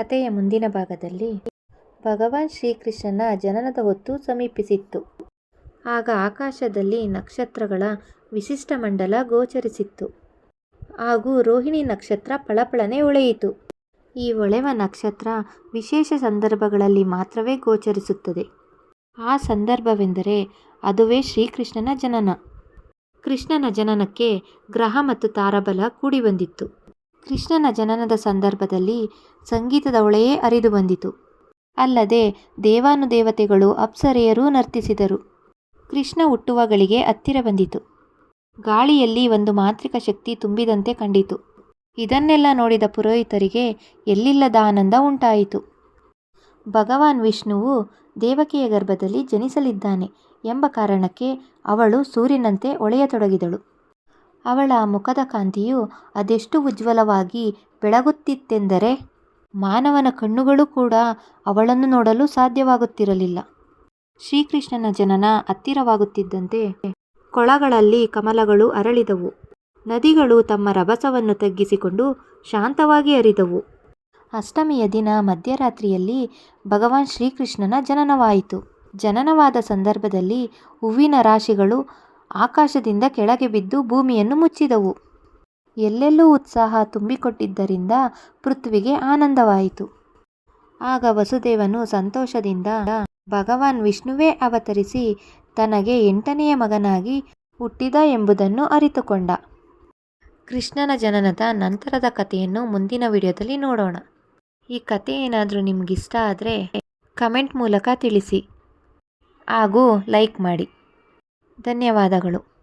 ಕಥೆಯ ಮುಂದಿನ ಭಾಗದಲ್ಲಿ ಭಗವಾನ್ ಶ್ರೀಕೃಷ್ಣನ ಜನನದ ಹೊತ್ತು ಸಮೀಪಿಸಿತ್ತು. ಆಗ ಆಕಾಶದಲ್ಲಿ ನಕ್ಷತ್ರಗಳ ವಿಶಿಷ್ಟ ಮಂಡಲ ಗೋಚರಿಸಿತ್ತು. ಹಾಗೂ ರೋಹಿಣಿ ನಕ್ಷತ್ರ ಪಳಪಳನೆ ಉಳೆಯಿತು ಈ ಹೊಳೆವ ನಕ್ಷತ್ರ ವಿಶೇಷ ಸಂದರ್ಭಗಳಲ್ಲಿ ಮಾತ್ರವೇ ಗೋಚರಿಸುತ್ತದೆ. ಆ ಸಂದರ್ಭವೆಂದರೆ ಅದುವೇ ಶ್ರೀಕೃಷ್ಣನ ಜನನ. ಕೃಷ್ಣನ ಜನನಕ್ಕೆ ಗ್ರಹ ಮತ್ತು ತಾರಬಲ ಕೂಡಿ ಕೂಡಿಬಂದಿತ್ತು. ಕೃಷ್ಣನ ಜನನದ ಸಂದರ್ಭದಲ್ಲಿ ಸಂಗೀತದ ಒಳೆಯೇ ಅರಿದು ಬಂದಿತು. ಅಲ್ಲದೆ ದೇವಾನುದೇವತೆಗಳು ಅಪ್ಸರೆಯರೂ ನರ್ತಿಸಿದರು. ಕೃಷ್ಣ ಹುಟ್ಟುವಗಳಿಗೆ ಹತ್ತಿರ ಬಂದಿತು. ಗಾಳಿಯಲ್ಲಿ ಒಂದು ಮಾಂತ್ರಿಕ ಶಕ್ತಿ ತುಂಬಿದಂತೆ ಕಂಡಿತು. ಇದನ್ನೆಲ್ಲ ನೋಡಿದ ಪುರೋಹಿತರಿಗೆ ಎಲ್ಲಿಲ್ಲದ ಆನಂದ ಉಂಟಾಯಿತು. ಭಗವಾನ್ ವಿಷ್ಣುವು ದೇವಕಿಯ ಗರ್ಭದಲ್ಲಿ ಜನಿಸಲಿದ್ದಾನೆ ಎಂಬ ಕಾರಣಕ್ಕೆ ಅವಳು ಸೂರ್ಯನಂತೆ ಹೊಳೆಯತೊಡಗಿದಳು. ಅವಳ ಮುಖದ ಕಾಂತಿಯು ಅದೆಷ್ಟು ಉಜ್ವಲವಾಗಿ ಬೆಳಗುತ್ತಿತ್ತೆಂದರೆ ಮಾನವನ ಕಣ್ಣುಗಳು ಕೂಡ ಅವಳನ್ನು ನೋಡಲು ಸಾಧ್ಯವಾಗುತ್ತಿರಲಿಲ್ಲ. ಶ್ರೀಕೃಷ್ಣನ ಜನನ ಹತ್ತಿರವಾಗುತ್ತಿದ್ದಂತೆ ಕೊಳಗಳಲ್ಲಿ ಕಮಲಗಳು ಅರಳಿದವು. ನದಿಗಳು ತಮ್ಮ ರಭಸವನ್ನು ತಗ್ಗಿಸಿಕೊಂಡು ಶಾಂತವಾಗಿ ಹರಿದವು. ಅಷ್ಟಮಿಯ ದಿನ ಮಧ್ಯರಾತ್ರಿಯಲ್ಲಿ ಭಗವಾನ್ ಶ್ರೀಕೃಷ್ಣನ ಜನನವಾಯಿತು. ಜನನವಾದ ಸಂದರ್ಭದಲ್ಲಿ ಹೂವಿನ ರಾಶಿಗಳು ಆಕಾಶದಿಂದ ಕೆಳಗೆ ಬಿದ್ದು ಭೂಮಿಯನ್ನು ಮುಚ್ಚಿದವು. ಎಲ್ಲೆಲ್ಲೂ ಉತ್ಸಾಹ ತುಂಬಿಕೊಟ್ಟಿದ್ದರಿಂದ ಪೃಥ್ವಿಗೆ ಆನಂದವಾಯಿತು. ಆಗ ವಸುದೇವನು ಸಂತೋಷದಿಂದ, ಭಗವಾನ್ ವಿಷ್ಣುವೇ ಅವತರಿಸಿ, ತನಗೆ ಎಂಟನೆಯ ಮಗನಾಗಿ ಹುಟ್ಟಿದ ಎಂಬುದನ್ನು ಅರಿತುಕೊಂಡ. ಕೃಷ್ಣನ ಜನನದ ನಂತರದ ಕಥೆಯನ್ನು ಮುಂದಿನ ವಿಡಿಯೋದಲ್ಲಿ ನೋಡೋಣ. ಈ ಕಥೆ ಏನಾದರೂ ನಿಮಗಿಷ್ಟ ಆದರೆ, ಕಮೆಂಟ್ ಮೂಲಕ ತಿಳಿಸಿ ಹಾಗೂ ಲೈಕ್ ಮಾಡಿ. ಧನ್ಯವಾದಗಳು.